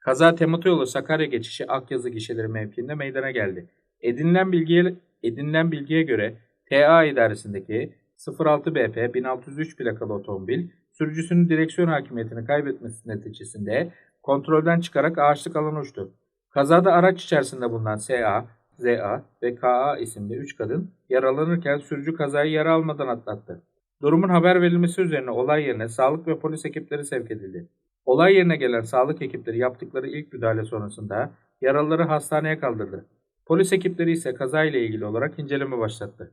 Kaza Temutoyolu Sakarya geçişi Akyazı gişeleri mevkiinde meydana geldi. Edinilen bilgiye, edinilen bilgiye göre TA idaresindeki 06 BP 1603 plakalı otomobil sürücüsünün direksiyon hakimiyetini kaybetmesi neticesinde kontrolden çıkarak ağaçlık alana uçtu. Kazada araç içerisinde bulunan SA, ZA ve KA isimli 3 kadın yaralanırken sürücü kazayı yara almadan atlattı. Durumun haber verilmesi üzerine olay yerine sağlık ve polis ekipleri sevk edildi. Olay yerine gelen sağlık ekipleri yaptıkları ilk müdahale sonrasında yaralıları hastaneye kaldırdı. Polis ekipleri ise kazayla ilgili olarak inceleme başlattı.